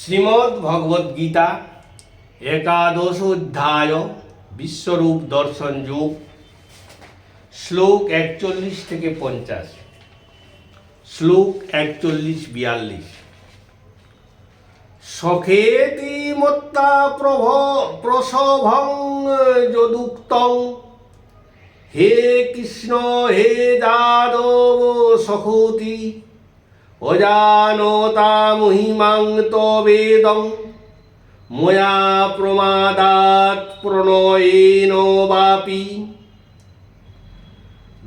শ্রীমদ্ ভগবদ একাদশ অধ্যায় বিশ্বরূপ দর্শন যোগ, শ্লোক একচল্লিশ থেকে পঞ্চাশ। শ্লোক একচল্লিশ বিয়াল্লিশ। সখেতি মত্তা প্রভ, প্রসভং যদুক্তং। হে কৃষ্ণ, হে যাদব সখতি অজানতা মহিমাং তবেদং ময়া প্রমাদাত প্রণয়েন বাপি।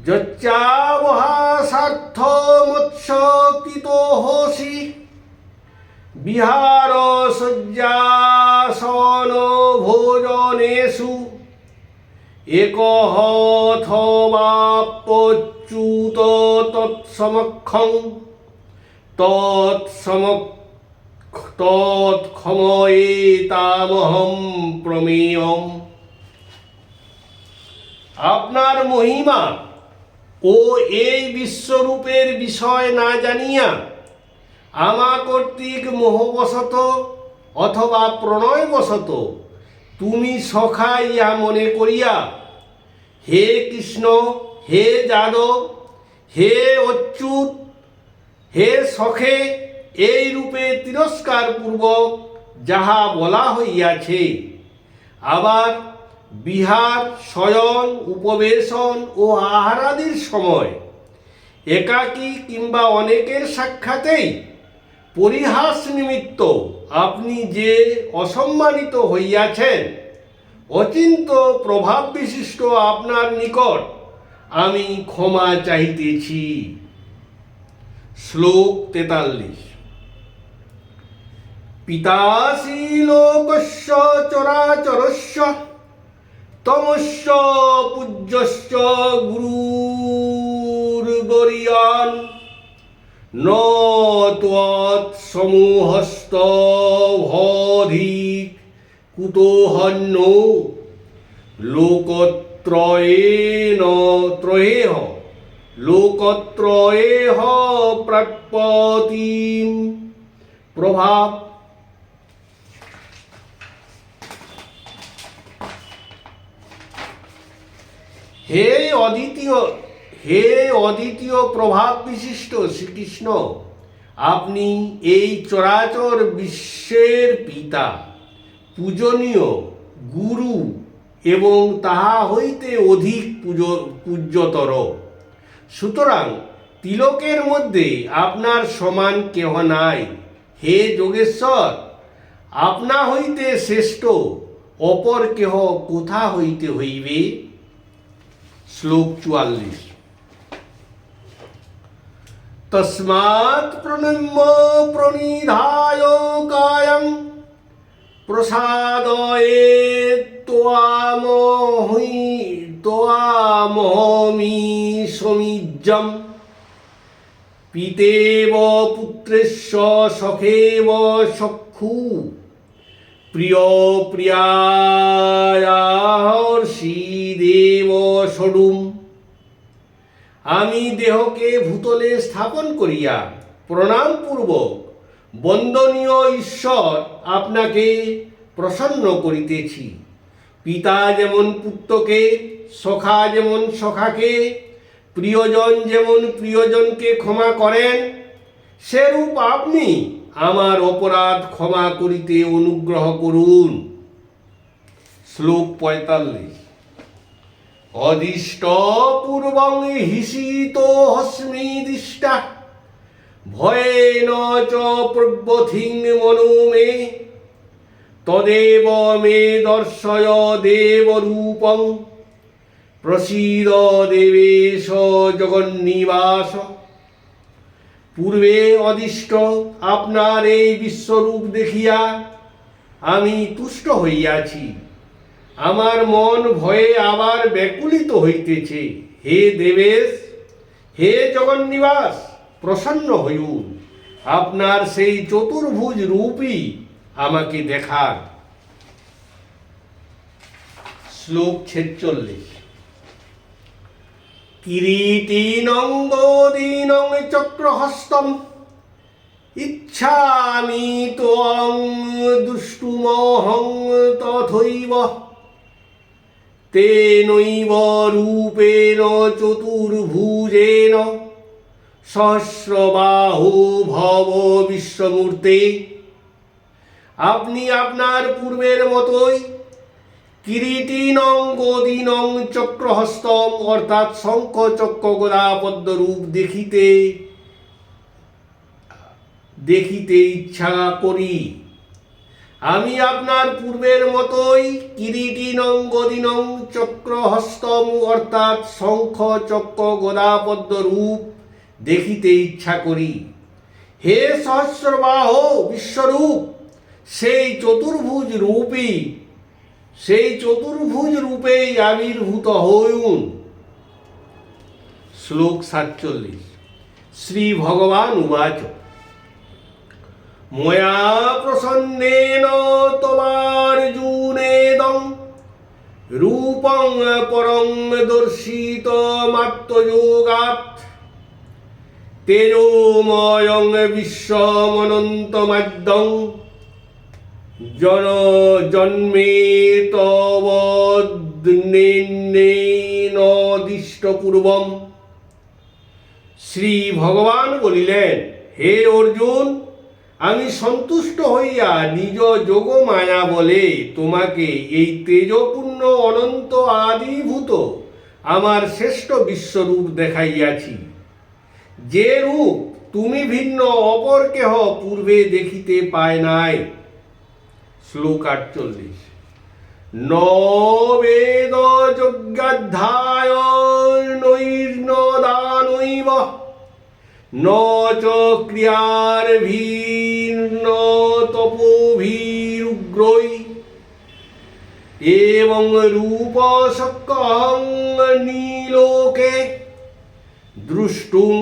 যচ্চাবহাসার্থমৎসকৃতোহসি। বিহার শয্যাসন ভোজনেষু একহথবাপ্যচ্যুত তৎসমক্ষং তৎসম তৎক্ষময়েতামহম প্রমেয়ম। আপনার মহিমা ও এই বিশ্বরূপের বিষয় না জানিয়া আমা কর্তৃক মোহবশত অথবা প্রণয়বশত তুমি সখা ইয়া মনে করিয়া হে কৃষ্ণ, হে যাদব, হে অচ্যুত হে সখে, এই রূপে তিরস্কার পূর্বক যাহা বলা হইয়াছে, আবার বিহার, শয়ন, উপবেশন ও আহারাদির সময় একাকী কিংবা অনেকের সাক্ষাতেই পরিহাস নিমিত্ত আপনি যে অসম্মানিত হইয়াছেন, অচিন্ত প্রভাব বিশিষ্ট আপনার নিকট আমি ক্ষমা চাহিতেছি। শ্লোক তেতাল্লিশ। পিতাসি লোকস্য চরাচরস্য তমস্য পূজ্যশ্চ গুরুর্গরিয়ান। ন ত্বৎসমূহস্ত ভধিক কুতোহন্য লোকত্রয়েন ত্রয়েহ। লোকত্রয়েহ প্রাপ্যতিম প্রভাব হে অদ্বিতীয় হে অদ্বিতীয় প্রভাব বিশিষ্ট শ্রীকৃষ্ণ আপনি এই চরাচর বিশ্বের পিতা পূজনীয় গুরু এবং তাহা হইতে অধিক পূজ পূজ্যতর সুতরাং তিলকের মধ্যে আপনার সমান কেহ নাই। হে যোগেশ্বর, আপনা হইতে শ্রেষ্ঠ, অপর কেহ কোথা হইতে হইবে? শ্লোক চুয়াল্লিশ। তস্মাৎ প্রণম্য প্রণিধায় কায়ং প্রসাদয়ে তোয়ামহি তোয়ামহমি সমীজ্যম পিতেব পুত্রেশ্ব সখেব সক্ষু। প্রিয় প্রিয়াহর্ষিদেব সডুম আমি দেহকে ভূতলে স্থাপন করিয়া প্রণামপূর্বক বন্দনীয় ঈশ্বর আপনাকে প্রসন্ন করিতেছি। পিতা যেমন পুত্রকে, সখা যেমন সখাকে, প্রিয়জন যেমন প্রিয়জনকে ক্ষমা করেন, সেরূপ আপনি আমার অপরাধ ক্ষমা করিতে অনুগ্রহ করুন। শ্লোক পঁয়তাল্লিশ। অদিষ্ট পূর্বং হিসিত হস্মিদিষ্টা চ প্রব্যথিং মনো মে। তদেব মে দর্শয় দেবরূপং প্রসীদ দেবেশ জগন্নিবাস। পূর্বে অদিষ্ট, আপনার এই বিশ্বরূপ দেখিয়া আমি তুষ্ট হইয়াছি। আমার মন ভয়ে আবার ব্যাকুলিত হইতেছে। হে দেবেশ, হে জগন্নিবাস! প্রসন্ন হইউন। আপনার সেই চতুর্ভুজ রূপই আমাকে দেখার। শ্লোক ছেচল্লিশ। কিরীটিনং চক্রহস্তম। ইচ্ছামি ত্বং দুষ্টুমহং তথৈব। তেনৈব রূপেণ চতুর্ভুজেন। সহস্রবাহু ভব বিশ্বমূর্তে। আপনি আপনার পূর্বের মতোই কিরীটিনং গদিনং চক্রহস্তম অর্থাৎ শঙ্খ চক্র গদা পদ্ম রূপ দেখিতে দেখিতে ইচ্ছা করি। আমি আপনার পূর্বের মতোই কিরীটিনং গদিনং চক্রহস্তম অর্থাৎ শঙ্খ চক্র গদা পদ্ম রূপ দেখিতে ইচ্ছা করি। হে সহস্রবাহ বিশ্বরূপ, সেই চতুর্ভুজ রূপী, সেই চতুর্ভুজ রূপেই আবির্ভূত হইউন। শ্লোক সাতচল্লিশ। শ্রী ভগবান উবাচ। ময়া প্রসন্নেন তোমার্জুনেদং রূপং পরং দর্শিত মাত্মযোগাৎ তেজোময়ং বিশ্বমনন্তমাদ্যং। জন জন্মে তবদিষ্ট শ্রী ভগবান বলিলেন, হে অর্জুন, আমি সন্তুষ্ট হইয়া নিজ যোগ মায়া বলে তোমাকে এই তেজপূর্ণ অনন্ত আদিভূত আমার শ্রেষ্ঠ বিশ্বরূপ দেখাইয়াছি। যে রূপ তুমি ভিন্ন অপর কেহ পূর্বে দেখিতে পায় নাই। শ্লোক আটচল্লিশ। ন বেদ যজ্ঞাধ্যায় নৈর্ন ন চ ক্রিয়ার ভীর্ণ তপোভীরুগ্রৈ এবং রূপ সকহং নীলোকে দ্রষ্টুং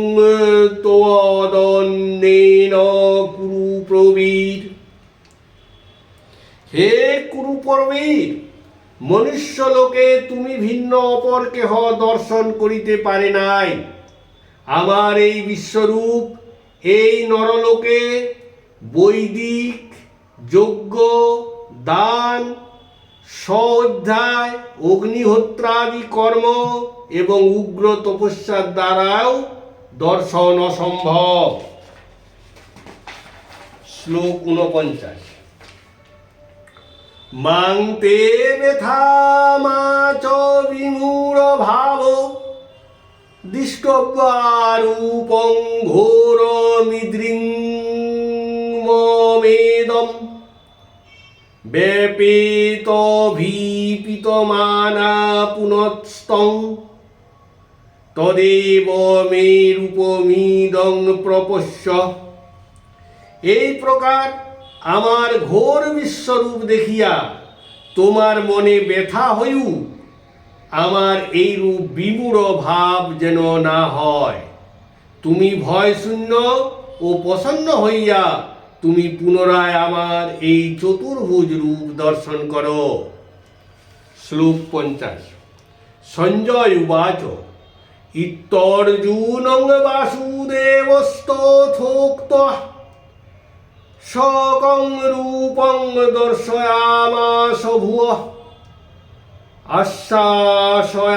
তোদন্যেন কুরু প্রবীর। হে কুরু পরবীর, মনুষ্য লোকে তুমি ভিন্ন অপর কেহ দর্শন করিতে পারে নাই। আমার এই বিশ্বরূপ, এই নরলোকে বৈদিক, যজ্ঞ, দান স্বঅধ্যায় অগ্নিহোত্রাদি কর্ম এবং উগ্র তপস্যার দ্বারাও দর্শন অসম্ভব। শ্লোক ঊনপঞ্চাশ। মাং তে ব্যথামাচ বিমূঢ় ভাব। দিষ্টব্যারূপং ঘোর মিদৃংমেদম ব্যাপেত পুনস্তং তদেব মে রূপমিদং প্রপশ্য। এই প্রকার আমার ঘোর বিশ্বরূপ দেখিয়া তোমার মনে ব্যথা হইউ, আমার এই রূপ বিমূঢ় ভাব যেন না হয়। তুমি ভয় শূন্য ও প্রসন্ন হইয়া তুমি পুনরায় আমার এই চতুর্ভুজ রূপ দর্শন করো। শ্লোক পঞ্চাশ। সঞ্জয় উবাচ ইত্যর্জুনং বাসুদেবস্তথোক্ত সকং রূপং দর্শয়ামাস ভুয় আশ্বাসয়ামাস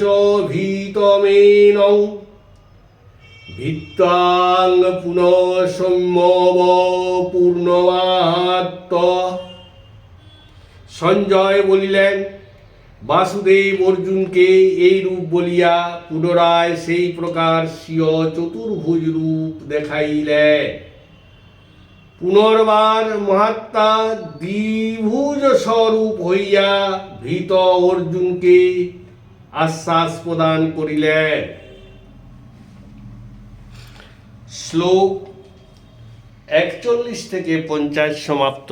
চ ভীতমেনং ভিত্তাং পুনঃ সৌম্যব পূর্ণমাত্ম সঞ্জয় বলিলেন, বাসুদেব অর্জুনকে এই রূপ বলিয়া পুনরায় সেই প্রকার স্বীয় চতুর্ভুজ রূপ দেখাইলেন পুনর্বার মহাত্মা দ্বিভুজ স্বরূপ হইয়া ভীত অর্জুনকে আশ্বাস প্রদান করিলেন। শ্লোক একচল্লিশ থেকে পঞ্চাশ সমাপ্ত।